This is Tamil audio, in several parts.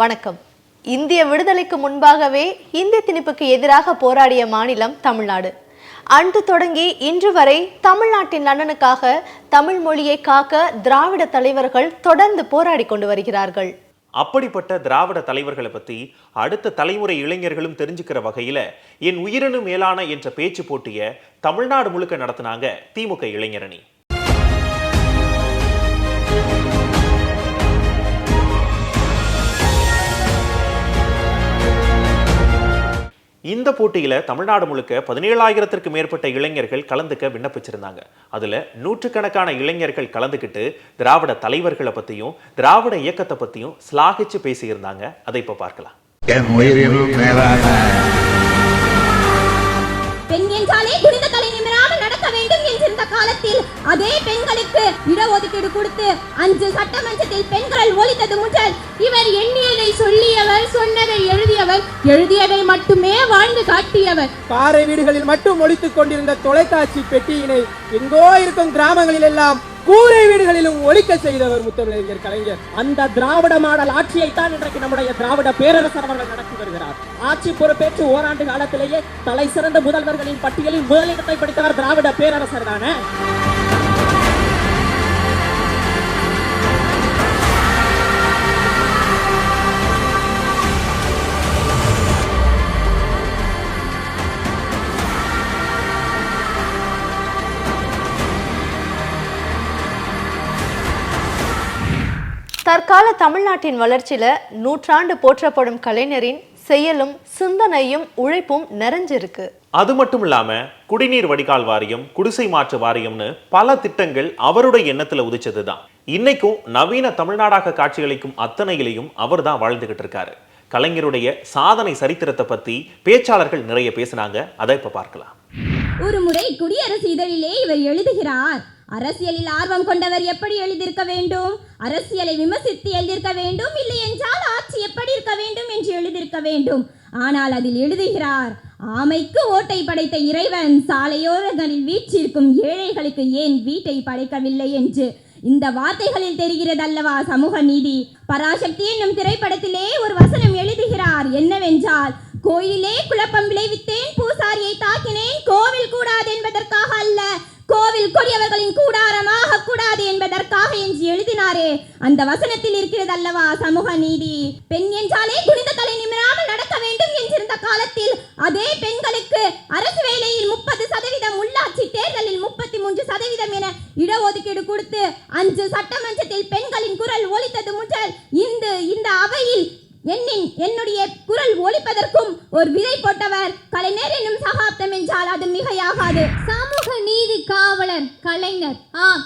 வணக்கம். இந்திய விடுதலைக்கு முன்பாகவே இந்திய திணிப்புக்கு எதிராக போராடிய மாநிலம் தமிழ்நாடு. அன்று தொடங்கி இன்று வரை தமிழ்நாட்டின் நலனுக்காக தமிழ் மொழியை காக்க திராவிட தலைவர்கள் தொடர்ந்து போராடி கொண்டு வருகிறார்கள். அப்படிப்பட்ட திராவிட தலைவர்களை பத்தி அடுத்த தலைமுறை இளைஞர்களும் தெரிஞ்சுக்கிற வகையில என் உயிரினும் மேலான என்ற பேச்சு போட்டிய தமிழ்நாடு முழுக்க நடத்தினாங்க திமுக இளைஞரணி இந்த போட்டியில தமிழ்நாடு முழுக்க பதினேழாயிரத்திற்கு மேற்பட்ட இளைஞர்கள் கலந்துக்க விண்ணப்பிச்சிருந்தாங்க. அதுல நூற்றுக்கணக்கான இளைஞர்கள் கலந்துக்கிட்டு திராவிட தலைவர்களை பத்தியும் திராவிட இயக்கத்தை பத்தியும் ஸ்லாகிச்சு பேசியிருந்தாங்க. அதை இப்ப பார்க்கலாம். பெண் என்றாலே குனிந்த தலை என்றிருந்த காலத்தில் அதே பெண்களுக்கு இடஒதுக்கீடு கொடுத்து அஞ்சு சட்டமன்றத்தில் பெண்கள் ஒழித்தது முதல் இவர் எண்ணியதை சொல்லியவர் சொன்னதை எழுதியவர் எழுதியதை மட்டுமே வாழ்ந்து காட்டியவர். பாறை வீடுகளில் மட்டும் ஒழித்துக் கொண்டிருந்த தொலைக்காட்சி பெட்டியினை எங்கோ இருக்கும் கிராமங்களில் எல்லாம் கூரை வீடுகளிலும் ஒழிக்க செய்தவர் முத்தமிழறிஞர் கலைஞர். அந்த திராவிட மாடல் ஆட்சியை தான் இன்றைக்கு நம்முடைய திராவிட பேரரசர் அவர்கள் நடத்தி வருகிறார். ஆட்சி பொறுப்பேற்று ஓராண்டு காலத்திலேயே தலை சிறந்த முதல்வர்களின் பட்டியலில் முதலிடத்தை படித்தவர் திராவிட பேரரசர் தானே? தற்கால தமிழ்நாட்டின் வளர்ச்சியில நூற்றாண்டு போற்றப்படும் கலைஞரின் செயலும் சிந்தனையும் உழைப்பும் நிறைஞ்சிருக்கு. அது மட்டும் இல்லாம குடிநீர் வடிகால் வாரியம் குடிசை மாற்று வாரியம்னு பல திட்டங்கள் அவருடைய எண்ணத்துல உதிச்சதுதான். இன்னைக்கும் நவீன தமிழ்நாடாக காட்சியளிக்கும் அத்தனையிலையும் அவர் தான் வாழ்ந்துகிட்டு இருக்காரு. கலைஞருடைய சாதனை சரித்திரத்தை பத்தி பேச்சாளர்கள் நிறைய பேசினாங்க. அதை இப்ப பார்க்கலாம். ஒரு முறை குடியரசு இதழிலே இவர் எழுதுகிறார் அரசியலில் ஆர்வம் கொண்டவர் எப்படி எழுதியிருக்க வேண்டும்? அரசியலை விமர்சித்து எழுதியிருக்க வேண்டும்? இல்லை என்றால் ஆட்சி எப்படி இருக்க வேண்டும் என்று எழுதியிருக்க வேண்டும். ஆனால் அதில் எழுதுகிறார் ஆமைக்கு ஓட்டை படைத்த இறைவன் சாலையோரங்களில் வீற்றிருக்கும் ஏழைகளுக்கு ஏன் வீட்டை படைக்கவில்லை? என்று. இந்த வார்த்தைகளில் தெரிகிறது அல்லவா சமூக நீதி? பராசக்தி என்னும் திரைப்படத்திலே ஒரு வசனம் எழுதுகிறார் என்னவென்றால் கோயிலே குழப்பம் விளைவித்தேன் பூசாரியை தாக்கினேன் கோவில் கூடாது என்பதற்காக அல்ல கோவில் கொடியவர்களின் கூடாரமாக கூடாது என்பதற்காக என்று எழுதினாரே. அந்த வசனத்தில் இருக்கிறது அல்லவா சமூக நீதி? பெண் என்றாலே குனிந்த தலை நிமிராமல் நடக்க வேண்டும் என்றிருந்த காலத்தில் அதே பெண்களுக்கு அரசு வேலையில் முப்பது சதவீதம் உள்ளாட்சி தேர்தலில் முப்பத்தி மூன்று சதவீதம் என இடஒதுக்கீடு கொடுத்து அஞ்சு சட்டமன்றத்தில் பெண்களின் குரல் ஒலித்தது முதல் இந்த இந்த அவையில் என்னின் என்னுடைய குரல் ஒழிப்பதற்கும் ஒரு விதை போட்டவர் கலைஞர் என்னும் சகாப்தம் என்றால் அது மிகையாகாது. சமூக நீதி காவலர் கலைஞர். ஆம்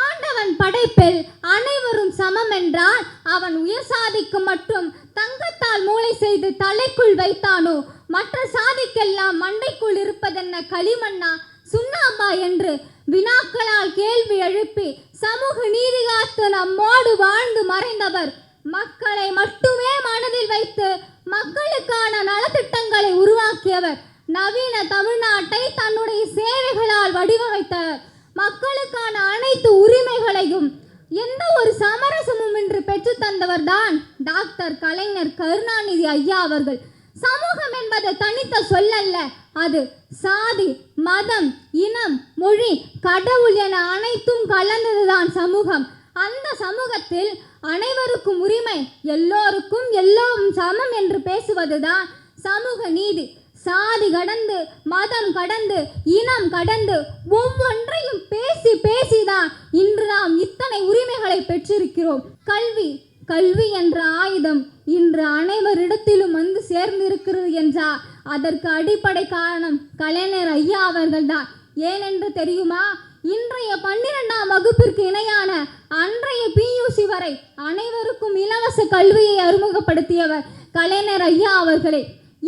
ஆண்டவன் படைப்பில் அனைவரும் சமம் என்றால் அவன் உயர் சாதிக்கு மட்டும் தங்கத்தால் மூளை செய்து தலைக்குள் வைத்தானோ? மற்ற சாதிக்கெல்லாம் மண்டைக்குள் இருப்பதென்ன களிமண்ணா? சுண்ணாம்பா என்று வினாக்களால் கேள்வி எழுப்பி சமூக நீதி காத்து நம்மோடு வாழ்ந்து மறைந்தவர் மக்களை மட்டுமே மனதில் வைத்து மக்களுக்கான நலத்திட்டங்களை உருவாக்கியவர். நவீன தமிழ்நாட்டை தன்னுடைய சேவைகளால் வடிவமைத்தவர் மக்களுக்கான அனைத்து உரிமைகளையும் எந்த ஒரு சமரசமும் இன்று பெற்று தந்தவர் தான் டாக்டர் கலைஞர் கருணாநிதி ஐயா அவர்கள். சமூகம் என்பது தனித்த சொல்லல்ல. அது சாதி மதம் இனம் மொழி கடவுள் என அனைத்தும் கலந்ததுதான் சமூகம். அந்த சமூகத்தில் அனைவருக்கும் உரிமை எல்லோருக்கும் எல்லோரும் சமம் என்று பேசுவதுதான் சமூக நீதி. சாதி கடந்து மதம் கடந்து இனம் கடந்து ஒவ்வொன்றையும் பேசி பேசிதான் இன்று நாம் இத்தனை உரிமைகளை பெற்றிருக்கிறோம். கல்வி கல்வி என்ற ஆயுதம் இன்று அனைவரிடத்திலும் வந்து சேர்ந்திருக்கிறது என்றால் அதற்கு அடிப்படை காரணம் கலைஞர் ஐயா அவர்கள்தான். ஏனென்று தெரியுமா? இன்றைய பன்னிரெண்டாம் வகுப்பிற்கு இணையான அன்றைய பியூசி வரை அனைவருக்கும் இலவச கல்வியை அறிமுகப்படுத்தியவர் கலைஞர் ஐயா அவர்களே.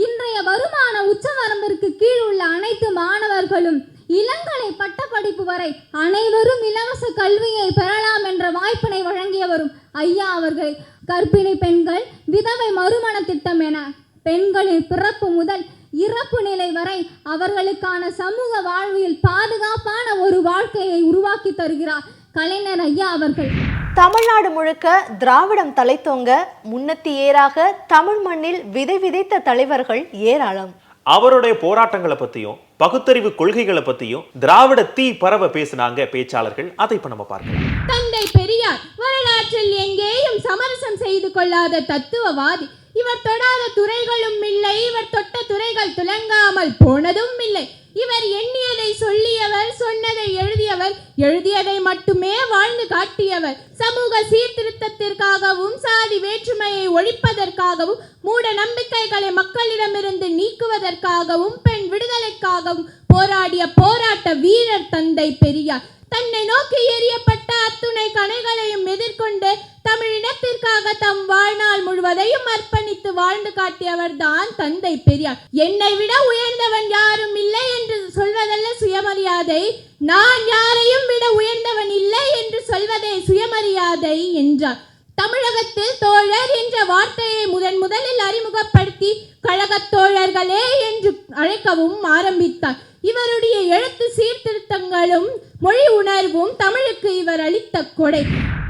இன்றைய வருமான உச்சவரம்பிற்கு கீழ் உள்ள அனைத்து மாணவர்களும் இளங்கலை பட்டப்படிப்பு வரை அனைவரும் இலவச கல்வியை பெறலாம் என்ற வாய்ப்பினை வழங்கியவரும் ஐயா அவர்கள். கர்ப்பிணி பெண்கள் விதவை மறுமண திட்டம் என பெண்களின் பிறப்பு முதல் இறப்பு நிலை வரை அவர்களுக்கான சமூக வாழ்வியல் பாதுகாப்பான ஒரு வாழ்க்கையை உருவாக்கி தருகிறார் கலைஞர் ஐயா அவர்கள். தமிழ்நாடு முழுக்க திராவிடம் தலைத்தோங்க முன்னத்தி ஏறாக தமிழ் மண்ணில் விதை விதைத்த தலைவர்கள் ஏராளம். அவருடைய போராட்டங்களை பத்தியும் பகுத்தறிவு கொள்கைகளை பத்தியும் திராவிட தீ பரவ பேசினாங்க பேச்சாளர்கள். அதை இப்ப நம்ம பார்க்கலாம். தந்தை பெரியார் வரலாற்றில் எங்கேயும் சமரசம் செய்து கொள்ளாத தத்துவவாதி இவர் தொடாத துறைகளும் இல்லை. இவர் தொட்ட துறைகள் துலங்காமல் போனதும் இல்லை. இவர் எண்ணியதை சொல்லியவர் சொன்னதை எழுதியவர் எழுதியதை மட்டுமே வாழ்ந்து காட்டியவர். சமூக சீர்திருத்தத்திற்காகவும் சாதி வேற்றுமையை ஒழிப்பதற்காகவும் மூட நம்பிக்கைகளை மக்களிடமிருந்து நீக்குவதற்காகவும் பெண் விடுதலைக்காகவும் போராடிய போராட்ட வீரர் தந்தை பெரியார். தன்னை நோக்கி எறியப்பட்ட அத்துணை கணைகளையும் எதிர்கொண்டு தமிழினத்திற்காக தம் வாழ்நாள் முழுவதையும் அர்ப்பணித்து வாழ்ந்து காட்டியவர் தான் தந்தை பெரியார். என்னை விட உயர்ந்தவன் யாரும் இல்லை என்று சொல்வதல்ல சுயமரியாதை. நான் யாரையும் விட உயர்ந்தவன் இல்லை என்று சொல்வதே சுயமரியாதை என்றார். தமிழகத்தில் தோழர் என்ற வார்த்தையை முதன் முதலில் அறிமுகப்படுத்தி கழகத் தோழர்களே என்று அழைக்கவும் ஆரம்பித்தார். இவருடைய எழுத்து சீர்திருத்தங்களும் மொழி உணர்வும் தமிழுக்கு இவர் அளித்த கொடை.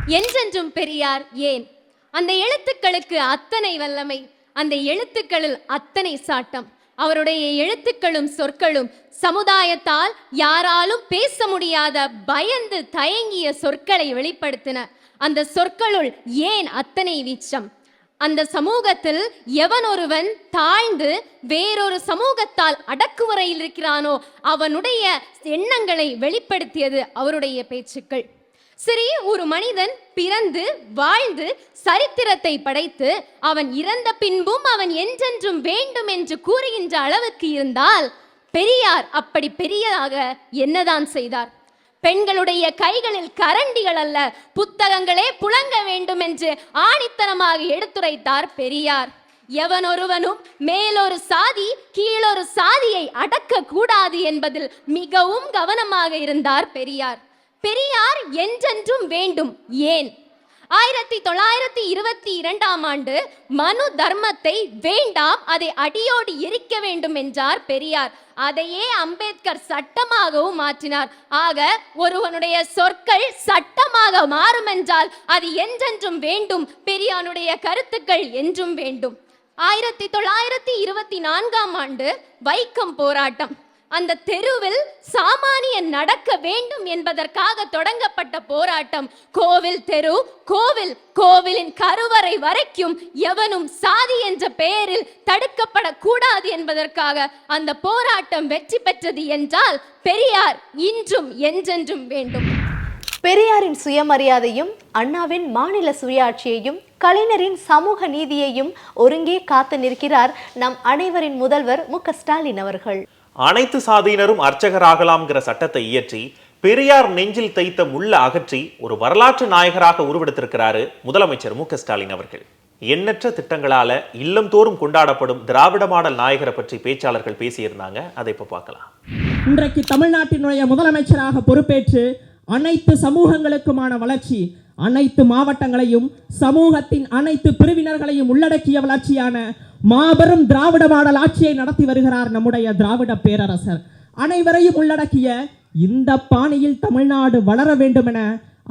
என்றென்றும் பெரியார் ஏன்? அந்த எழுத்துக்களுக்கு அத்தனை வல்லமை அந்த எழுத்துக்களில் அத்தனை சாட்டம். அவருடைய எழுத்துக்களும் சொற்களும் சமுதாயத்தால் யாராலும் பேச முடியாத பயந்து தயங்கிய சொற்களை வெளிப்படுத்தின. அந்த சொற்களுள் ஏன் அத்தனை வீச்சம்? அந்த சமூகத்தில் எவன் ஒருவன் தாழ்ந்து வேறொரு சமூகத்தால் அடக்குமுறையில் இருக்கிறானோ அவனுடைய எண்ணங்களை வெளிப்படுத்தியது அவருடைய பேச்சுக்கள். சரி ஒரு மனிதன் பிறந்து வாழ்ந்து சரித்திரத்தை படைத்து அவன் இறந்த பின்பும் அவன் என்றென்றும் வேண்டும் என்று கூறுகின்ற அளவுக்கு இருந்தால் பெரியார் அப்படி பெரியதாக என்னதான் செய்தார்? பெண்களுடைய கைகளில் கரண்டிகள் அல்ல. புத்தகங்களே புழங்க வேண்டும் என்று ஆணித்தனமாக எடுத்துரைத்தார் பெரியார். எவனொருவனும் மேலொரு சாதி கீழொரு சாதியை அடக்க கூடாது என்பதில் மிகவும் கவனமாக இருந்தார் பெரியார். பெரியார் என்றென்றும் வேண்டும். ஏன்? ஆயிரத்தி தொள்ளாயிரத்தி இருபத்தி இரண்டாம் ஆண்டு மனு தர்மத்தை வேண்டாம் அதை அடியோடு எரிக்க வேண்டும் என்றார் பெரியார். அதையே அம்பேத்கர் சட்டமாகவும் மாற்றினார். ஆக ஒருவனுடைய சொற்கள் சட்டமாக மாறும் என்றால் அது என்றென்றும் வேண்டும் பெரியானுடைய கருத்துக்கள் என்றும் வேண்டும். ஆயிரத்தி தொள்ளாயிரத்தி இருபத்தி நான்காம் ஆண்டு வைக்கம் போராட்டம். அந்த தெருவில் சாமானியன் நடக்க வேண்டும் என்பதற்காக தொடங்கப்பட்ட போராட்டம். கோவில் தெரு கோவில் கோவிலின் கருவறை வரைக்கும் எவனும் சாதி என்ற பெயரில் தடுக்கப்படக்கூடாது என்பதற்காக அந்த போராட்டம் வெற்றி பெற்றது என்றால் பெரியார் இன்றும் என்றென்றும் வேண்டும். பெரியாரின் சுயமரியாதையும் அண்ணாவின் மாநில சுயாட்சியையும் கலைஞரின் சமூக நீதியையும் ஒருங்கே காத்து நிற்கிறார் நம் அனைவரின் முதல்வர் மு ஸ்டாலின் அவர்கள். அனைத்து சாதியினரும் அர்ச்சகராகலாம்ங்கிற சட்டத்தை இயற்றி பெரியார் நெஞ்சில் தைத்த முள்ள அகற்றி ஒரு வரலாற்று நாயகராக உருவெடுத்திருக்கிறாரு முதலமைச்சர் மு ஸ்டாலின் அவர்கள். எண்ணற்ற திட்டங்களால இல்லந்தோறும் கொண்டாடப்படும் திராவிட மாடல் நாயகரை பற்றி பேச்சாளர்கள் பேசியிருந்தாங்க. அதை இப்ப பார்க்கலாம். இன்றைக்கு தமிழ்நாட்டினுடைய முதலமைச்சராக பொறுப்பேற்று அனைத்து சமூகங்களுக்குமான வளர்ச்சி அனைத்து மாவட்டங்களையும் சமூகத்தின் அனைத்து பிரிவினர்களையும் உள்ளடக்கிய வளர்ச்சியான மாபெரும் திராவிட மாடல் ஆட்சியை நடத்தி வருகிறார் நம்முடைய திராவிட பேரரசர். அனைவரையும் உள்ளடக்கிய இந்த பாணியில் தமிழ்நாடு வளர வேண்டுமென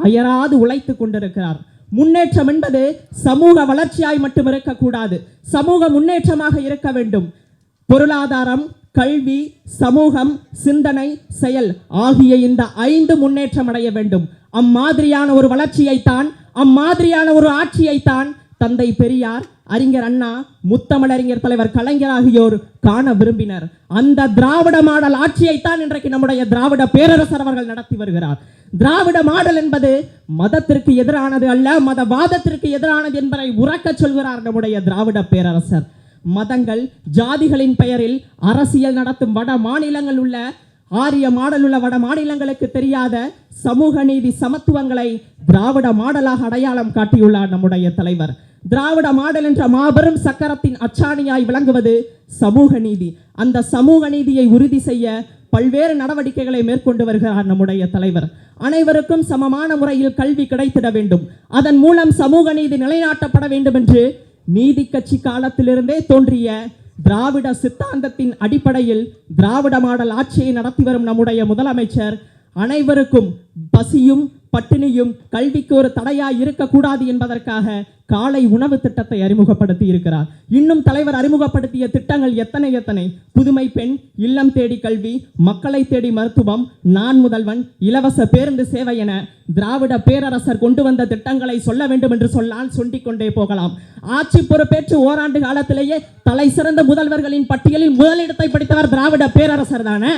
அயராது உழைத்து கொண்டிருக்கிறார். முன்னேற்றம் என்பது சமூக வளர்ச்சியாய் மட்டும் இருக்கக்கூடாது. சமூக முன்னேற்றமாக இருக்க வேண்டும். பொருளாதாரம் கல்வி சமூகம் சிந்தனை செயல் ஆகிய இந்த ஐந்து முன்னேற்றம் அடைய வேண்டும். அம்மாதிரியான ஒரு வளர்ச்சியைத்தான் அம்மாதிரியான ஒரு ஆட்சியைத்தான் தந்தை பெரியார் அறிஞர் அண்ணா முத்தமிழறிஞர் தலைவர் கலைஞர் ஆகியோர் காண விரும்பினர். அந்த திராவிட மாடல் ஆட்சியைத்தான் இன்றைக்கு நம்முடைய திராவிட பேரரசர் அவர்கள் நடத்தி வருகிறார். திராவிட மாடல் என்பது மதத்திற்கு எதிரானது அல்ல மதவாதத்திற்கு எதிரானது என்பதை உறக்கச் சொல்கிறார் நம்முடைய திராவிட பேரரசர். மதங்கள் ஜாதிகளின் பெயரில் அரசியல் நடத்தும் வட மாநிலங்கள் உள்ள ஆரிய மாடல் உள்ள வட மாநிலங்களுக்கு தெரியாத சமூக நீதி சமத்துவங்களை திராவிட மாடலாக அடையாளம் காட்டியுள்ளார் நம்முடைய தலைவர். திராவிட மாடல் என்ற மாபெரும் சக்கரத்தின் அச்சாணியாய் விளங்குவது சமூக நீதி. அந்த சமூக நீதியை உறுதி செய்ய பல்வேறு நடவடிக்கைகளை மேற்கொண்டு வருகிறார் நம்முடைய தலைவர். அனைவருக்கும் சமமான முறையில் கல்வி கிடைத்திட வேண்டும். அதன் மூலம் சமூக நீதி நிலைநாட்டப்பட வேண்டும் என்று நீதி கட்சி காலத்திலிருந்தே தோன்றிய திராவிட சித்தாந்தத்தின் அடிப்படையில் திராவிட மாடல் ஆட்சியை நடத்தி வரும் நம்முடைய முதலமைச்சர் அனைவருக்கும் பசியும் பட்டினியும் கல்விக்கு ஒரு தடையாய் இருக்கக்கூடாது என்பதற்காக காலை உணவு திட்டத்தை அறிமுகப்படுத்தி இருக்கிறார் இன்னும் தலைவர் அறிமுகப்படுத்திய திட்டங்கள் எத்தனை எத்தனை? புதுமை பெண் இல்லம் தேடி கல்வி மக்களை தேடி மருத்துவம் நான் முதல்வன் இலவச பேருந்து சேவை என திராவிட பேரரசர் கொண்டு வந்த திட்டங்களை சொல்ல வேண்டும் என்று சொன்னால் சொல்லிக் கொண்டே போகலாம். ஆட்சி பொறுப்பேற்று ஓராண்டு காலத்திலேயே தலை சிறந்த முதல்வர்களின் பட்டியலில் முதலிடத்தை பிடித்தவர் திராவிட பேரரசர் தானே?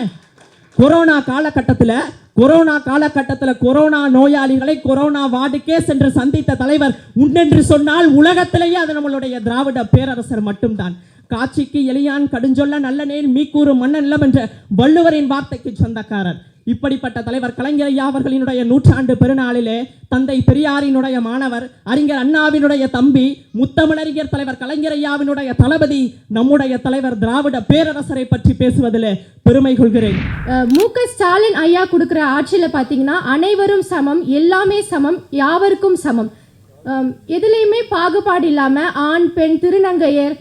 கொரோனா காலகட்டத்தில் கொரோனா காலகட்டத்தில் கொரோனா நோயாளிகளை கொரோனா வார்டுக்கே சென்று சந்தித்த தலைவர் உண்டென்று சொன்னால் உலகத்திலேயே அது நம்மளுடைய திராவிட பேரரசர் மட்டும்தான். காட்சிக்கு எளியான் கடுஞ்சொல்ல நல்ல நேர் மீக்கூறு மன்னன் இல்லம் என்ற வள்ளுவரின் வார்த்தைக்கு சொந்தக்காரர். இப்படிப்பட்ட தலைவர் கலைஞர் ஐயா அவர்களினுடைய நூற்றாண்டு பெருநாளிலே தந்தை பெரியாரினுடைய மாணவர் அறிஞர் அண்ணாவினுடைய தம்பி முத்தமிழறிஞர் தலைவர் கலைஞர் ஐயாவினுடைய தளபதி நம்முடைய தலைவர் திராவிட பேரரசரை பற்றி பேசுவதிலே பெருமை கொள்கிறேன். மு க ஸ்டாலின் ஐயா கொடுக்குற ஆட்சியில் பார்த்தீங்கன்னா அனைவரும் சமம் எல்லாமே சமம் யாவருக்கும் சமம். எதுலேயுமே பாகுபாடு இல்லாமல் ஆண் பெண் திருநங்கையர்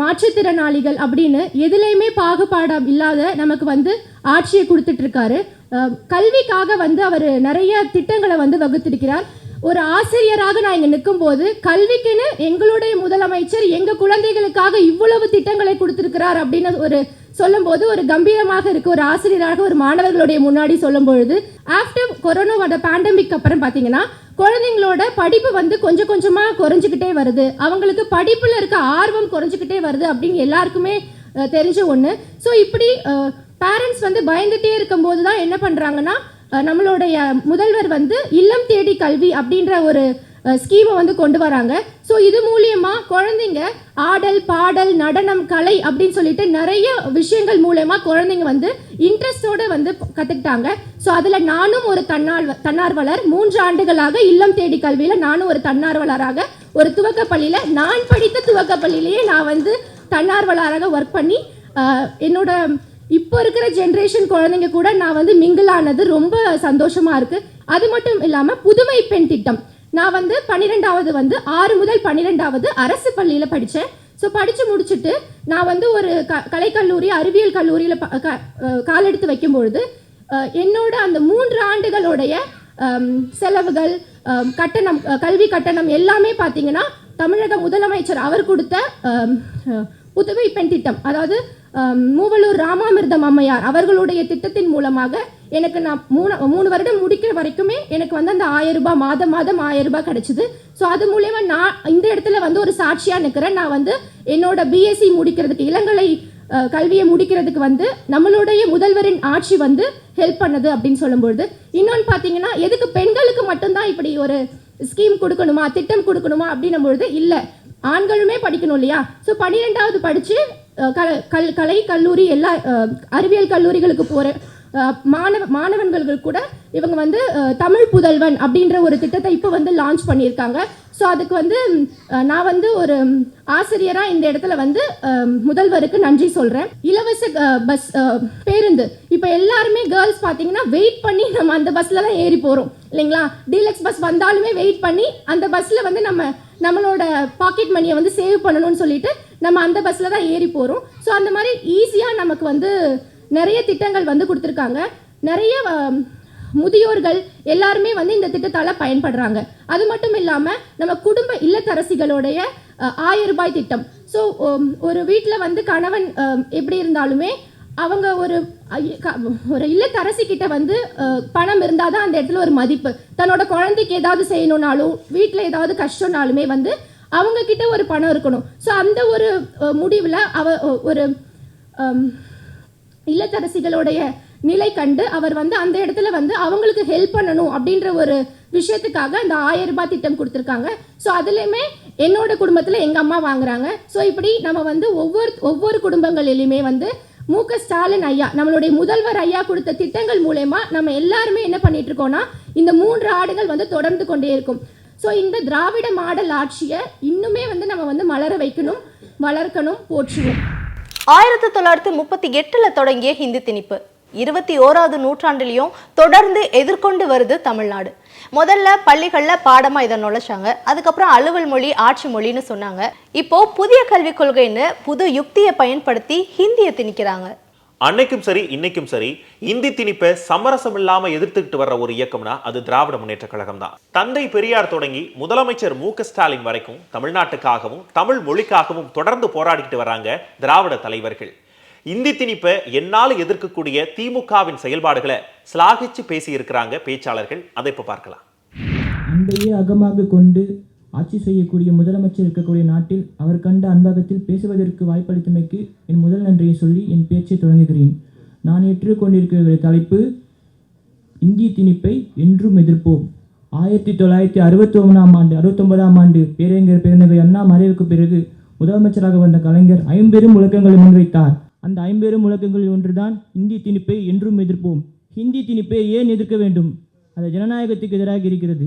மாற்றுத்திறனாளிகள் அப்படின்னு எதுலேயுமே பாகுபாடு இல்லாத நமக்கு வந்து ஆட்சியை கொடுத்துட்டு இருக்காரு கல்விக்காக வந்து அவர் நிறைய திட்டங்களை வந்து வகுத்திருக்கிறார். ஒரு ஆசிரியராக நான் இங்கே நிற்கும்போது கல்விக்குன்னு எங்களுடைய முதலமைச்சர் எங்கள் குழந்தைகளுக்காக இவ்வளவு திட்டங்களை கொடுத்துருக்கிறார் அப்படின்னு ஒரு சொல்லும்போது ஒரு கம்பீரமாக இருக்கு ஒரு ஆசிரியராக ஒரு மாணவர்களுடைய முன்னாடி சொல்லும் பொழுது ஆஃப்டர் கொரோனாவோட பேண்டமிக் அப்புறம் பார்த்தீங்கன்னா குழந்தைங்களோட படிப்பு வந்து கொஞ்சம் கொஞ்சமாக குறைஞ்சிக்கிட்டே வருது. அவங்களுக்கு படிப்பில் இருக்க ஆர்வம் குறைஞ்சிக்கிட்டே வருது அப்படின்னு எல்லாருக்குமே தெரிஞ்ச ஒன்று ஸோ இப்படி பேரண்ட்ஸ் வந்து பயந்துட்டே இருக்கும்போது தான் என்ன பண்ணுறாங்கன்னா நம்மளுடைய முதல்வர் வந்து இல்லம் தேடி கல்வி அப்படின்ற ஒரு ஸ்கீமை வந்து கொண்டு வராங்க. ஸோ இது மூலியமாக குழந்தைங்க ஆடல் பாடல் நடனம் கலை அப்படின்னு சொல்லிட்டு நிறைய விஷயங்கள் மூலயமா குழந்தைங்க வந்து இன்ட்ரெஸ்டோடு வந்து கற்றுக்கிட்டாங்க ஸோ அதில் நானும் ஒரு தன்னார்வ தன்னார்வலர். மூன்று ஆண்டுகளாக இல்லம் தேடி கல்வியில் நானும் ஒரு தன்னார்வலராக ஒரு துவக்கப்பள்ளியில் நான் படித்த துவக்கப்பள்ளியிலேயே நான் வந்து தன்னார்வலராக ஒர்க் பண்ணி என்னோட இப்போ இருக்கிற ஜென்ரேஷன் குழந்தைங்க கூட நான் வந்து மிங்கிள் ஆனது ரொம்ப சந்தோஷமாக இருக்குது அது மட்டும் இல்லாமல் புதுமை பெண் திட்டம். நான் வந்து பன்னிரெண்டாவது வந்து ஆறு முதல் பன்னிரெண்டாவது அரசு பள்ளியில் படித்தேன் ஸோ படித்து முடிச்சுட்டு நான் வந்து ஒரு க கலைக்கல்லூரி அறிவியல் கல்லூரியில் ப- க- காலெடுத்து வைக்கும் பொழுது என்னோட அந்த மூன்று ஆண்டுகளுடைய செலவுகள் கட்டணம் கல்வி கட்டணம் எல்லாமே பார்த்தீங்கன்னா தமிழக முதலமைச்சர் அவர் கொடுத்த புதுமை பெண் திட்டம். அதாவது மூவலூர் ராமாமிர்தம் அம்மையார் அவர்களுடைய திட்டத்தின் மூலமாக எனக்கு நான் மூணு மூணு வருடம் முடிக்கிற வரைக்குமே எனக்கு வந்து அந்த ஆயிரம் ரூபாய் மாதம் மாதம் ஆயிரம் ரூபாய் கிடைச்சிது. ஸோ அது மூலயமா நான் இந்த இடத்துல வந்து ஒரு சாட்சியாக நிற்கிறேன் நான் வந்து என்னோட பிஎஸ்சி முடிக்கிறதுக்கு இளங்கலை கல்வியை முடிக்கிறதுக்கு வந்து நம்மளுடைய முதல்வரின் ஆட்சி வந்து ஹெல்ப் பண்ணுது அப்படின்னு சொல்லும்பொழுது இன்னொன்று பார்த்தீங்கன்னா எதுக்கு பெண்களுக்கு மட்டும்தான் இப்படி ஒரு ஸ்கீம் கொடுக்கணுமா திட்டம் கொடுக்கணுமா அப்படின்னும் பொழுது இல்லை. ஆண்களுமே படிக்கணும் இல்லையா? ஸோ பன்னிரெண்டாவது படித்து கல் கலை கல்லூரி எல்லா அஹ், அறிவியல் கல்லூரிகளுக்கு போகிற மாணவ மாணவன்கள் கூட இவங்க வந்து தமிழ் புதல்வன் அப்படின்ற ஒரு திட்டத்தை இப்போ வந்து லான்ச் பண்ணியிருக்காங்க. ஸோ அதுக்கு வந்து நான் வந்து ஒரு ஆசிரியராக இந்த இடத்துல வந்து முதல்வருக்கு நன்றி சொல்கிறேன் இலவச பஸ் பேருந்து. இப்போ எல்லாருமே கேர்ள்ஸ் பார்த்தீங்கன்னா வெயிட் பண்ணி நம்ம அந்த பஸ்ஸில் தான் ஏறி போகிறோம் இல்லைங்களா? டீலக்ஸ் பஸ் வந்தாலுமே வெயிட் பண்ணி அந்த பஸ்ஸில் வந்து நம்ம நம்மளோட பாக்கெட் மணியை வந்து சேவ் பண்ணணும்னு சொல்லிட்டு நம்ம அந்த பஸ்ஸில் தான் ஏறி போகிறோம் ஸோ அந்த மாதிரி ஈஸியாக நமக்கு வந்து நிறைய திட்டங்கள் வந்து கொடுத்துருக்காங்க. நிறைய முதியோர்கள் எல்லாருமே வந்து இந்த திட்டத்தால் பயன்படுறாங்க. அது மட்டும் இல்லாமல் நம்ம குடும்ப இல்லத்தரசிகளுடைய ஆயிரம் ரூபாய் திட்டம். ஸோ ஒரு வீட்டில் வந்து கணவன் எப்படி இருந்தாலுமே அவங்க ஒரு ஒரு இல்லத்தரசி கிட்ட வந்து பணம் இருந்தால் தான் அந்த இடத்துல ஒரு மதிப்பு. தன்னோட குழந்தைக்கு ஏதாவது செய்யணும்னாலும் வீட்டில் ஏதாவது கஷ்டம்னாலுமே வந்து அவங்க கிட்ட ஒரு பணம் இருக்கணும். ஸோ அந்த ஒரு முடிவில் அவ ஒரு இல்லத்தரசிகளுடைய நிலை கண்டு அவர் வந்து அந்த இடத்துல வந்து அவங்களுக்கு ஹெல்ப் பண்ணணும் அப்படின்ற ஒரு விஷயத்துக்காக அந்த ஆயிரம் ரூபாய் திட்டம் கொடுத்துருக்காங்க. ஸோ அதுலேயுமே என்னோட குடும்பத்தில் எங்கள் அம்மா வாங்குறாங்க. ஸோ இப்படி நம்ம வந்து ஒவ்வொரு ஒவ்வொரு குடும்பங்களிலுமே வந்து மு க ஸ்டாலின் ஐயா நம்மளுடைய முதல்வர் ஐயா கொடுத்த திட்டங்கள் மூலயமா நம்ம எல்லாருமே என்ன பண்ணிட்டு இருக்கோம்னா இந்த மூன்று ஆடுகள் வந்து தொடர்ந்து கொண்டே இருக்கும். ஸோ இந்த திராவிட மாடல் ஆட்சியை இன்னுமே வந்து நம்ம வந்து மலர வைக்கணும் வளர்க்கணும் போற்றுவோம் ஆயிரத்தி தொள்ளாயிரத்தி முப்பத்தி எட்டில் தொடங்கிய ஹிந்தி திணிப்பு. இருபத்தி ஓராவது நூற்றாண்டுலயும் தொடர்ந்து எதிர்கொண்டு வருது தமிழ்நாடு. முதல்ல பள்ளிகளில் பாடமாக இதை நுழைச்சாங்க. அதுக்கப்புறம் அலுவல் மொழி ஆட்சி மொழின்னு சொன்னாங்க. இப்போ புதிய கல்விக் கொள்கைன்னு புது யுக்தியை பயன்படுத்தி ஹிந்தியை திணிக்கிறாங்க. அன்னைக்கும் சரி இன்னைக்கும் சரி இந்தி திணிப்பை சமரசம் இல்லாம எதிர்த்துக்கிட்டு வர்ற ஒரு இயக்கம்னா அது திராவிட முன்னேற்ற கழகம் தான் தந்தை பெரியார் தொடங்கி முதலமைச்சர் மு ஸ்டாலின் வரைக்கும் தமிழ்நாட்டுக்காகவும் தமிழ் மொழிக்காகவும் தொடர்ந்து போராடிக்கிட்டு வராங்க திராவிட தலைவர்கள். இந்தி திணிப்பை என்னால் எதிர்க்கக்கூடிய திமுகவின் செயல்பாடுகளை சிலாகிச்சு பேசி இருக்கிறாங்க பேச்சாளர்கள். அதை இப்போ பார்க்கலாம். அன்பையே அகமாக கொண்டு ஆட்சி செய்யக்கூடிய முதலமைச்சர் இருக்கக்கூடிய நாட்டில் அவர் கண்ட அன்பகத்தில் பேசுவதற்கு வாய்ப்பளித்தமைக்கு என் முதல் நன்றியை சொல்லி என் பேச்சை தொடங்குகிறேன். நான் ஏற்றுக்கொண்டிருக்கிற தலைப்பு இந்தி திணிப்பை என்றும் எதிர்ப்போம். ஆயிரத்தி தொள்ளாயிரத்தி அறுபத்தி ஒன்பதாம் ஆண்டு அறுபத்தொன்பதாம் ஆண்டு பேரறிஞர் பெருந்தகை அண்ணா மறைவுக்கு பிறகு முதலமைச்சராக வந்த கலைஞர் ஐம்பெரும் முழக்கங்களை முன்வைத்தார். அந்த ஐம்பெரும் முழக்கங்களில் ஒன்றுதான் இந்தி திணிப்பை என்றும் எதிர்ப்போம். ஹிந்தி திணிப்பை ஏன் எதிர்க்க வேண்டும்? அது ஜனநாயகத்துக்கு எதிராக இருக்கிறது.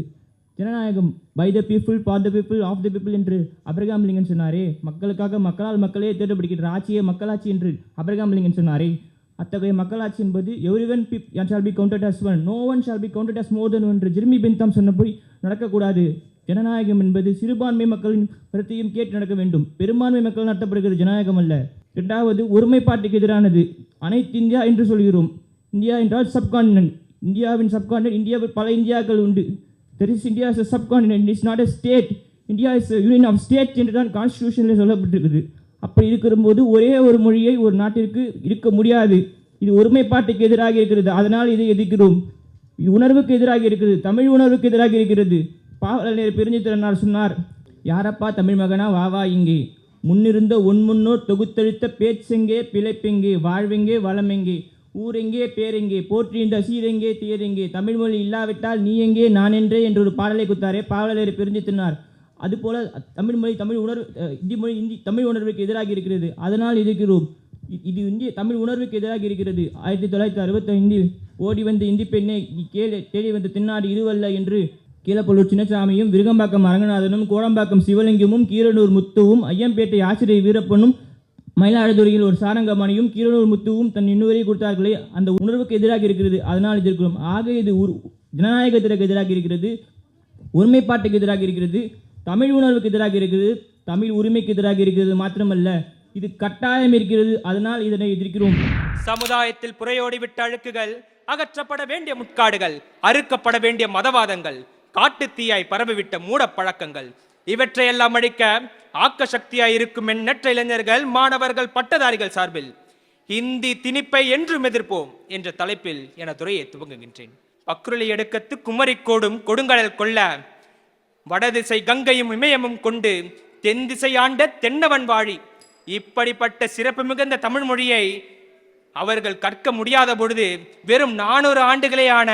ஜனநாயகம் by the people for the people of the people என்று அப்ரகாம் லிங்கன் சொன்னாரே. மக்களுக்காக மக்களால் மக்களே தேர்ந்தெடுக்கிற ஆட்சியே மக்களாட்சி என்று அப்ரகாம் லிங்கன் சொன்னாரே. அத்தகைய மக்களாட்சி என்பது every one shall be counted as one no one shall be counted as more than என்று ஜெர்மி பின்தாம் சொன்னபடி நடக்கக்கூடாது. ஜனநாயகம் என்பது சிறுபான்மை மக்களின் கருத்தையும் கேட்டு நடக்க வேண்டும். பெரும்பான்மை மக்கள் நடத்தப்படுகிறது ஜனநாயகம் அல்ல. இரண்டாவது ஒருமைப்பாட்டுக்கு எதிரானது. அனைத்து இந்தியா என்று சொல்கிறோம். இந்தியா என்றால் சப்கான்டினென்ட் இந்தியாவின் சப்கான்டினென்ட் இந்தியாவில் பல இந்தியாக்கள் உண்டு. There is India is subcontinent is not a state India is union of state என்று தான் கான்ஸ்டியூஷனில் சொல்லப்பட்டிருக்குது. அப்படி இருக்கிறபோது ஒரே ஒரு மொழியை ஒரு நாட்டிற்கு இருக்க முடியாது. இது ஒருமைப்பாட்டுக்கு எதிராக இருக்கிறது. அதனால் இதை எதிர்க்கிறோம். உணர்வுக்கு எதிராக இருக்கிறது. தமிழ் உணர்வுக்கு எதிராக இருக்கிறது. பாவலர் பெருஞ்சித்திரனார் சொன்னார் யாரப்பா தமிழ் மகனா? வாவா இங்கே. முன்னிருந்த உன்முன்னோர் தொகுத்தெழுத்த பேச்செங்கே பிழைப்பெங்கே வாழ்வெங்கே வளமெங்கே? ஊரெங்கே பேரெங்கே போற்றின்ற சீரெங்கே தேரெங்கே தமிழ்மொழி இல்லாவிட்டால் நீ எங்கே நான் என்றே என்று ஒரு பாடலை குத்தாரே பிரிஞ்சு தின்னார். அதுபோல தமிழ்மொழி தமிழ் உணர்வு இந்தி மொழி இந்தி தமிழ் உணர்வுக்கு எதிராக இருக்கிறது. அதனால் இருக்கிறோம் இது இந்திய தமிழ் உணர்வுக்கு எதிராக இருக்கிறது. ஆயிரத்தி தொள்ளாயிரத்தி அறுபத்தைந்தில் ஓடி வந்த இந்தி பெண்ணை நீ தேடி வந்த தின்னாடு இருவல்ல என்று கீழப்பள்ளூர் சின்னசாமியும் விருகம்பாக்கம் அரங்கநாதனும் கோடம்பாக்கம் சிவலிங்கமும் கீரனூர் முத்துவும் ஐயம்பேட்டை ஆசிரியர் வீரப்பனும் மயிலாடுதுறையில் ஒரு சாரங்கமணியும் கீரனூர் முத்துவும் தன் இன்னுவரை கொடுத்தார்களே அந்த உணர்வுக்கு எதிராக இருக்கிறது. அதனால் எதிர்க்கிறோம். ஆக இது உரு- ஜனநாயகத்திற்கு எதிராக இருக்கிறது. ஒருமைப்பாட்டுக்கு எதிராக இருக்கிறது. தமிழ் உணர்வுக்கு எதிராக இருக்கிறது. தமிழ் உரிமைக்கு எதிராக இருக்கிறது மாத்திரமல்ல இது கட்டாயம் இருக்கிறது. அதனால் இதனை எதிர்க்கிறோம். சமுதாயத்தில் புறையோடிவிட்ட அழுக்குகள் அகற்றப்பட வேண்டிய முட்காடுகள் அறுக்கப்பட வேண்டிய மதவாதங்கள் காட்டு தீயாய் பரவிவிட்ட மூடப் பழக்கங்கள் இவற்றையெல்லாம் அழிக்க ஆக்க சக்தியாய் இருக்கும் எண்ணற்ற இளைஞர்கள் மாணவர்கள் பட்டதாரிகள் சார்பில் இந்தி திணிப்பை என்றும் எதிர்ப்போம் என்ற தலைப்பில் என துறையை துவங்குகின்றேன். பக்ருளி எடுக்கத்து குமரிக்கோடும் கொடுங்கடல் கொள்ள வடதிசை கங்கையும் இமயமும் கொண்டு தென் திசை ஆண்ட தென்னவன் வாழி. இப்படிப்பட்ட சிறப்பு மிகுந்த தமிழ் மொழியை அவர்கள் கற்க முடியாத பொழுது வெறும் நானூறு ஆண்டுகளே ஆன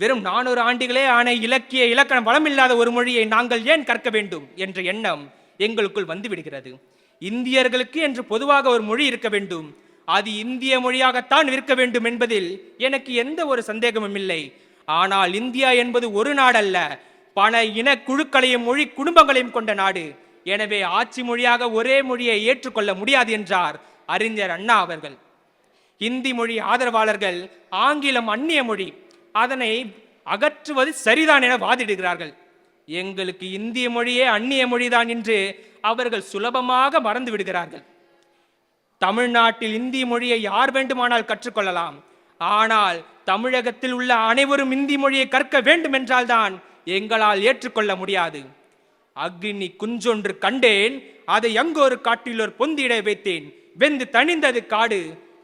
வெறும் நானூறு ஆண்டுகளே ஆன இலக்கிய இலக்கண வளமில்லாத ஒரு மொழியை நாங்கள் ஏன் கற்க வேண்டும் என்ற எண்ணம் எங்களுக்குள் வந்துவிடுகிறது. இந்தியர்களுக்கு என்று பொதுவாக ஒரு மொழி இருக்க வேண்டும். அது இந்திய மொழியாகத்தான் இருக்க வேண்டும் என்பதில் எனக்கு எந்த ஒரு சந்தேகமும் இல்லை. ஆனால் இந்தியா என்பது ஒரு நாடல்ல. பல இன குழுக்களையும் மொழி குடும்பங்களையும் கொண்ட நாடு. எனவே ஆட்சி மொழியாக ஒரே மொழியை ஏற்றுக்கொள்ள முடியாது என்றார் அறிஞர் அண்ணா அவர்கள். இந்தி மொழி ஆதரவாளர்கள் ஆங்கிலம் அந்நிய மொழி. அதனை அகற்றுவது சரிதான் என வாதிடுகிறார்கள். எங்களுக்கு இந்திய மொழியே அந்நிய மொழிதான் என்று அவர்கள் சுலபமாக மறந்து விடுகிறார்கள். தமிழ்நாட்டில் இந்தி மொழியை யார் வேண்டுமானால் கற்றுக்கொள்ளலாம். ஆனால் தமிழகத்தில் உள்ள அனைவரும் இந்தி மொழியை கற்க வேண்டும் என்றால்தான் எங்களால் ஏற்றுக்கொள்ள முடியாது. அக்னி குஞ்சொன்று கண்டேன் அதை அங்கொரு காட்டிலோர் பொந்திட வைத்தேன். வெந்து தணிந்தது காடு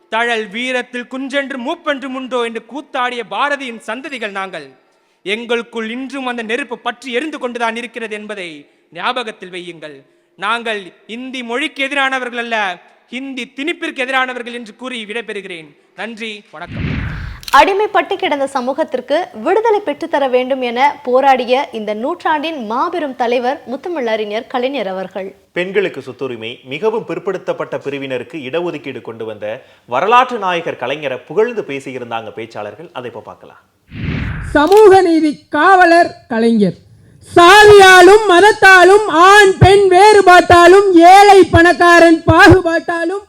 தழல் வீரத்தில் குஞ்சென்று மூப்பென்று முண்டோ என்று கூத்தாடிய பாரதியின் சந்ததிகள் நாங்கள். எங்களுக்குள் இன்றும் அந்த நெருப்பு பற்றி எரிந்து கொண்டுதான் இருக்கிறது என்பதை ஞாபகத்தில் வையுங்கள். நாங்கள் இந்தி மொழிக்கு எதிரானவர்கள் அல்ல ஹிந்தி திணிப்பிற்கு எதிரானவர்கள் என்று கூறி விடைபெறுகிறேன். நன்றி வணக்கம். அடிமைப்பட்டு கிடந்த சமூகத்திற்கு விடுதலை பெற்றுத்தர வேண்டும் என போராடிய இந்த நூற்றாண்டின் மாபெரும் தலைவர் முத்தமிழறிஞர் கலைஞர் அவர்கள். பெண்களுக்கு சொத்துரிமை மிகவும் பிற்படுத்தப்பட்ட பிரிவினருக்கு இடஒதுக்கீடு கொண்டு வந்த வரலாற்று நாயகர் கலைஞரை புகழ்ந்து பேசியிருந்தாங்க பேச்சாளர்கள். அதை இப்ப பார்க்கலாம். சமூக நீதி காவலர் கலைஞர். சாதியாலும் மதத்தாலும் ஆண் பெண் வேறுபாட்டாலும் ஏழை பணக்காரன் பாகுபாட்டாலும்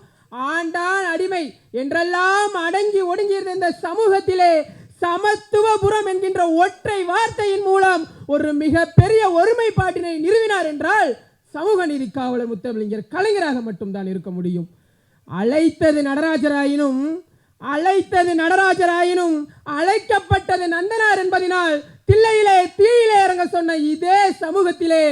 ஆண்டான் அடிமை. என்றெல்லாம் அடங்கி ஒடுங்கியிருந்த இந்த சமூகத்திலே சமத்துவபுரம் என்கின்ற ஒற்றை வார்த்தையின் மூலம் ஒரு மிகப்பெரிய ஒருமைப்பாட்டினை நிறுவினார் என்றால் சமூக நீதி காவலர் முத்தமிழிஞர் கலைஞராக மட்டும்தான் இருக்க முடியும். அழைத்தது நடராஜராயினும் அழைத்தது நடராஜராயினும் அழைக்கப்பட்டது நந்தனார் என்பதினால் தில்லையிலே தீயிலே இறங்க சொன்ன இதே சமூகத்திலே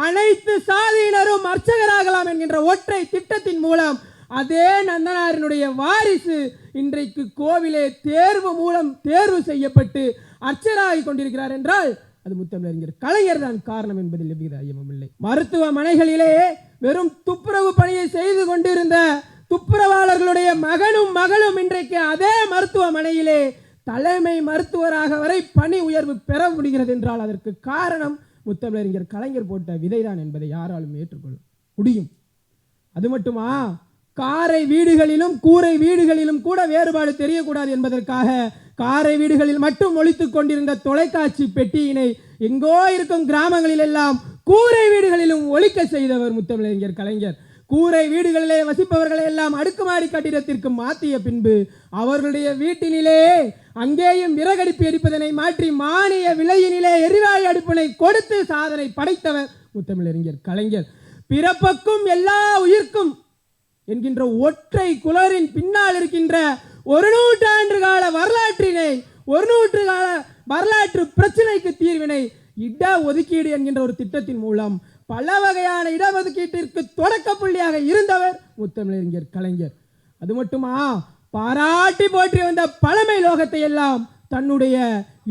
அனைத்து சாதியினரும் அர்ச்சகராகலாம் என்கின்ற ஒற்றை திட்டத்தின் மூலம் அதே நந்தனாரினுடைய வாரிசு இன்றைக்கு கோவிலே தேர்வு மூலம் தேர்வு செய்யப்பட்டு அர்ச்சராகி கொண்டிருக்கிறார் என்றால் அது முத்தமிழறிஞர் கலைஞர் தான் காரணம் என்பதில் எவ்வித ஐயமும் இல்லை. மருத்துவமனைகளிலே வெறும் துப்புரவு பணியை செய்து கொண்டிருந்த துப்புரவாளர்களுடைய மகனும் மகளும் இன்றைக்கு அதே மருத்துவமனையிலே தலைமை மருத்துவராக வரை பணி உயர்வு பெற முடிகிறது என்றால் அதற்கு காரணம் முத்தமிழறிஞர் கலைஞர் போட்ட விதைதான் என்பதை யாராலும் ஏற்றுக்கொள்ள முடியும். அது மட்டுமா? காரை வீடுகளிலும் கூரை வீடுகளிலும் கூட வேறுபாடு தெரியக்கூடாது என்பதற்காக காரை வீடுகளில் மட்டும் ஒழித்துக் கொண்டிருந்த தொலைக்காட்சி பெட்டியினை எங்கோ இருக்கும் கிராமங்களில் எல்லாம் கூரை வீடுகளிலும் ஒழிக்க செய்தவர் முத்தமிழறிஞர் கலைஞர். கூரை வீடுகளிலே வசிப்பவர்களை எல்லாம் அடுக்குமாடி கட்டிடத்திற்கு மாற்றிய பின்பு அவர்களுடைய வீட்டினிலே அங்கேயும் விறகடிப்பு எரிப்பதனை மாற்றி மானிய விலையினிலே எரிவாயு அடுப்பினை கொடுத்து சாதனை படைத்தவர் முத்தமிழறிஞர் கலைஞர். பிறப்பக்கும் எல்லா உயிர்க்கும் என்கின்ற ஒற்றை குலரின் பின்னால் இருக்கின்ற ஒரு நூற்றாண்டு கால வரலாற்றினை ஒரு நூற்று கால வரலாற்று பிரச்சனைக்கு தீர்வினை இட ஒதுக்கீடு என்கின்ற ஒரு திட்டத்தின் மூலம் பல வகையான இடஒதுக்கீட்டிற்கு தொடக்க புள்ளியாக இருந்தவர் முத்தமிழறிஞர் கலைஞர். அது மட்டுமா? பாராட்டி போற்றி வந்த பழமை லோகத்தை எல்லாம் தன்னுடைய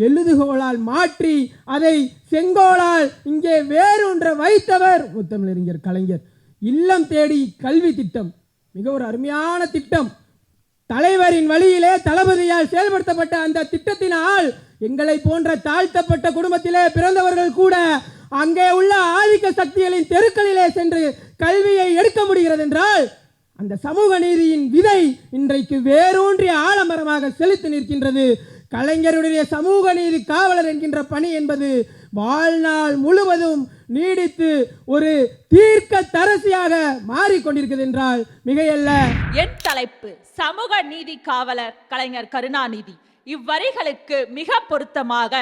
எழுதுகோளால் மாற்றி அதை செங்கோலால் இங்கே வேறொன்ற வைத்தவர் முத்தமிழறிஞர் கலைஞர். இல்லம் தேடி கல்வி திட்டம். மிக ஒரு அருமையான திட்டம். தலைவரின் வழியிலே தளபதியால் செயல்படுத்தப்பட்ட அந்த திட்டத்தினால் எங்களை போன்ற தாழ்த்தப்பட்ட குடும்பத்திலே பிறந்தவர்கள் கூட அங்கே உள்ள ஆதிக்க சக்திகளின் தெருக்களிலே சென்று கல்வியை எடுக்க முடிகிறது என்றால் அந்த சமூக நீதியின் விதை இன்றைக்கு வேரூன்றிய ஆலமரமாக செலுத்தி நிற்கின்றது. கலைஞருடைய சமூக நீதி காவலர் என்கின்ற பணி என்பது வாழ்நாள் முழுவதும் நீடித்து ஒரு தீர்க்க தரசியாக மாறிக்கொண்டிருக்கிறது என்றால் மிகையல்ல. என் தலைப்பு சமூக நீதி காவலர் கலைஞர் கருணாநிதி. இவ்வரிகளுக்கு மிக பொருத்தமாக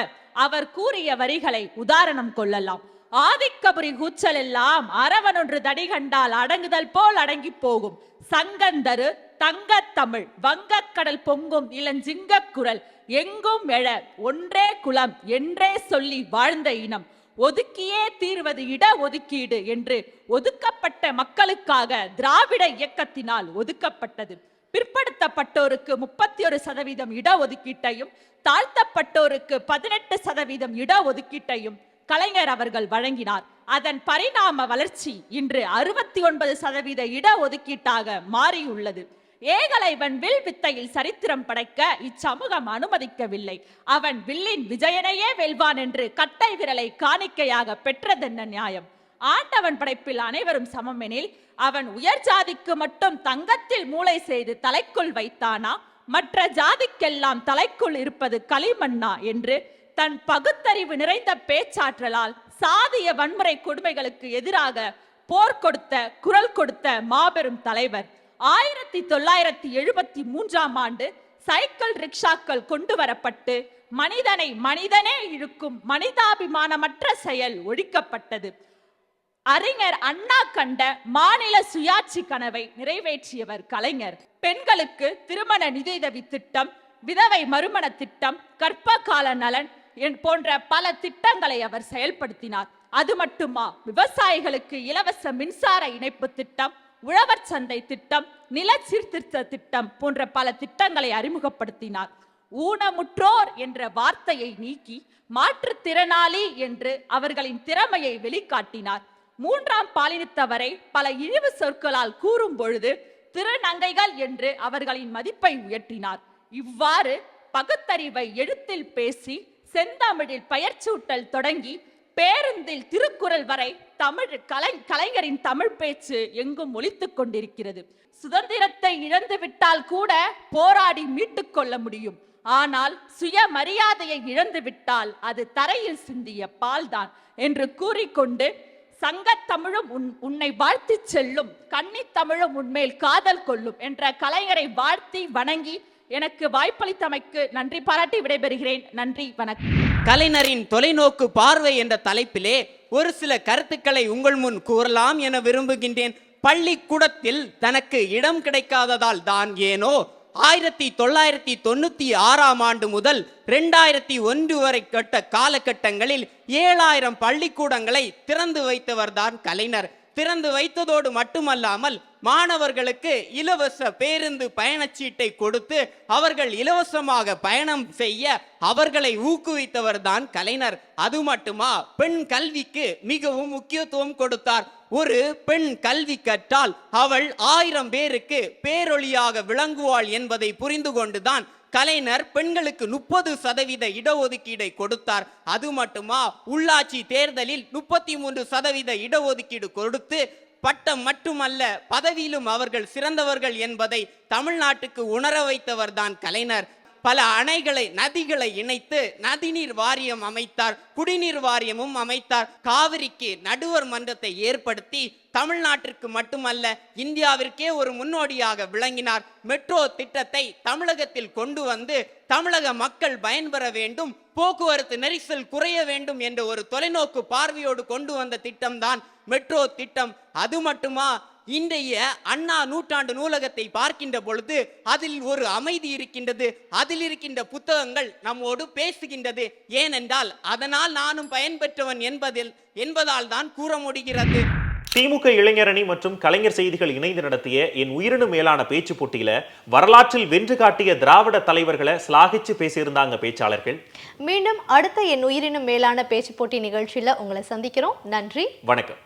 அவர் கூறிய வரிகளை உதாரணம் கொள்ளலாம். ஆதிக்கபுரி கூச்சல் எல்லாம் அரவனொன்று தடி கண்டால் அடங்குதல் போல் அடங்கி போகும். சங்கந்தரு தங்கத்தமிழ் வங்கக்கடல் பொங்கும் இளஞ்சிங்கக் குரல் எங்கும் எழ ஒன்றே குலம் என்றே சொல்லி வாழ்ந்த இனம். ஒதுக்கியே தீர்வது இட ஒதுக்கீடு என்று ஒதுக்கப்பட்ட மக்களுக்காக திராவிட இயக்கத்தினால் ஒதுக்கப்பட்டது. பிற்படுத்தப்பட்டோருக்கு முப்பத்தி ஒரு சதவீதம் இட ஒதுக்கீட்டையும் தாழ்த்தப்பட்டோருக்கு பதினெட்டு சதவீதம் இட ஒதுக்கீட்டையும் கலைஞர் அவர்கள் வழங்கினார். அதன் பரிணாம வளர்ச்சி இன்று அறுபத்தி ஒன்பது சதவீத இட ஒதுக்கீட்டாக மாறியுள்ளது. ஏகலைவன் வில் வித்தையில் சரித்திரம் படைக்க இச்சமூகம் அனுமதிக்கவில்லை. அவன் வில்லின் விஜயனையே வெல்வான் என்று கட்டை விரலை காணிக்கையாக பெற்றதென்ன நியாயம்? ஆண்டவன் படைப்பில் அனைவரும் சமமெனில் அவன் உயர் ஜாதிக்கு மட்டும் தங்கத்தில் மூளை செய்து தலைக்குள் வைத்தானா? மற்ற ஜாதிக்கெல்லாம் தலைக்குள் இருப்பது களிமண்ணா என்று தன் பகுத்தறிவு நிறைந்த பேச்சாற்றலால் சாதிய வன்முறை கொடுமைகளுக்கு எதிராக போர் கொடுத்த குரல் கொடுத்த மாபெரும் தலைவர் ஆயிரத்தி தொள்ளாயிரத்தி எழுபத்தி மூன்றாம் ஆண்டு சைக்கிள் ரிக்ஷாக்கள் கொண்டு வரப்பட்டு மனிதனை மனிதனே இழுக்கும் மனிதாபிமானமற்ற செயல் ஒழிக்கப்பட்டது. அறிஞர் அண்ணா கண்ட மாநில சுயாட்சி கனவை நிறைவேற்றியவர் கலைஞர். பெண்களுக்கு திருமண நிதியுதவி திட்டம் விதவை மறுமண திட்டம் கற்ப கால நலன் என் போன்ற பல திட்டங்களை அவர் செயல்படுத்தினார். அது மட்டுமா விவசாயிகளுக்கு இலவச மின்சார இணைப்பு திட்டம் உழவர் சந்தை திட்டம் நில சீர்திருத்த திட்டம் போன்ற பல திட்டங்களை அறிமுகப்படுத்தினார். ஊனமுற்றோர் என்ற வார்த்தையை நீக்கி மாற்றுத்திறனாளி என்று அவர்களின் திறமையை வெளிக்காட்டினார். மூன்றாம் பாலினத்தவரை பல இழிவு சொற்களால் கூறும் பொழுது திருநங்கைகள் என்று அவர்களின் மதிப்பை உயர்த்தினார். இவ்வாறு பகுத்தறிவை எழுத்தில் பேசி செந்தமிழில் பெயர்ச்சூட்டல் தொடங்கி பேருந்தில் திருக்குறள் வரை தமிழ் கலை கலைஞரின் தமிழ் பேச்சு எங்கும் ஒழித்துக் கொண்டிருக்கிறது. சுதந்திரத்தை இழந்து விட்டால் கூட போராடி மீட்டுக் கொள்ள முடியும். ஆனால் சுயமரியாதையை இழந்து விட்டால் அது தரையில் சிந்திய பால்தான் என்று கூறிக்கொண்டு சங்கத்தமிழும் உன் உன்னை வாழ்த்தி செல்லும் கன்னித்தமிழும் உன்மேல் காதல் கொள்ளும் என்ற கலைஞரை வாழ்த்தி வணங்கி எனக்கு வாய்ப்பளித்தமைக்கு நன்றி பாராட்டி விடைபெறுகிறேன். நன்றி வணக்கம். கலைஞரின் தொலைநோக்கு பார்வை என்ற தலைப்பிலே ஒரு சில கருத்துக்களை உங்கள் முன் கூறலாம் என விரும்புகின்றேன். பள்ளிக்கூடத்தில் தனக்கு இடம் கிடைக்காததால் தான் ஏனோ? ஆயிரத்தி தொள்ளாயிரத்தி தொண்ணூத்தி ஆறாம் ஆண்டு முதல் ரெண்டாயிரத்தி ஒன்று வரை கட்ட காலகட்டங்களில் ஏழாயிரம் பள்ளிக்கூடங்களை திறந்து வைத்தவர்தான் கலைஞர். திறந்து வைத்ததோடு மட்டுமல்லாமல் மாணவர்களுக்கு இலவச பேருந்து பயணச்சீட்டை கொடுத்து அவர்கள் இலவசமாக பயணம் செய்ய அவர்களை ஊக்குவித்தவர் தான் கலைஞர். அது மட்டுமா? பெண் கல்விக்கு மிகவும் முக்கியத்துவம் கொடுத்தார். ஒரு பெண் கல்வி கற்றால் அவள் ஆயிரம் பேருக்கு பேரொழியாக விளங்குவாள் என்பதை புரிந்து கொண்டுதான் கலைஞர் பெண்களுக்கு முப்பது சதவீத இடஒதுக்கீடை கொடுத்தார். அது மட்டுமா? உள்ளாட்சி தேர்தலில் முப்பத்தி மூன்று சதவீத இடஒதுக்கீடு கொடுத்து பட்டம் மட்டுமல்ல பதவியிலும் அவர்கள் சிறந்தவர்கள் என்பதை தமிழ்நாட்டுக்கு உணர வைத்தவர் தான் கலைஞர். பல அணைகளை நதிகளை இணைத்து நதிநீர் வாரியம் அமைத்தார் குடிநீர் வாரியமும் அமைத்தார். காவிரிக்கு நடுவர் மன்றத்தை ஏற்படுத்தி தமிழ்நாட்டிற்கு மட்டுமல்ல இந்தியாவிற்கே ஒரு முன்னோடியாக விளங்கினார். மெட்ரோ திட்டத்தை தமிழகத்தில் கொண்டு வந்து தமிழக மக்கள் பயன்பெற வேண்டும் போக்குவரத்து நெரிசல் குறைய வேண்டும் என்ற ஒரு தொலைநோக்கு பார்வையோடு கொண்டு வந்த திட்டம்தான் மெட்ரோ திட்டம் அது மட்டுமா? இன்றைய அண்ணா நூற்றாண்டு நூலகத்தை பார்க்கின்ற பொழுது அதில் ஒரு அமைதி இருக்கின்றது. அதில் இருக்கின்ற புத்தகங்கள் நம்மோடு பேசுகின்றது. ஏனென்றால் அதனால் நானும் பயன்பெற்றவன் என்பதில் என்பதால் தான் கூற முடிகிறது. திமுக இளைஞரணி மற்றும் கலைஞர் செய்திகள் இணைந்து நடத்திய என் உயிரினு மேலான பேச்சு போட்டியில வரலாற்றில் வென்று காட்டிய திராவிட தலைவர்களை சிலாகிச்சு பேசியிருந்தாங்க பேச்சாளர்கள். மீண்டும் அடுத்த என் உயிரினும் மேலான பேச்சு போட்டி நிகழ்ச்சியில உங்களை சந்திக்கிறோம். நன்றி. வணக்கம்.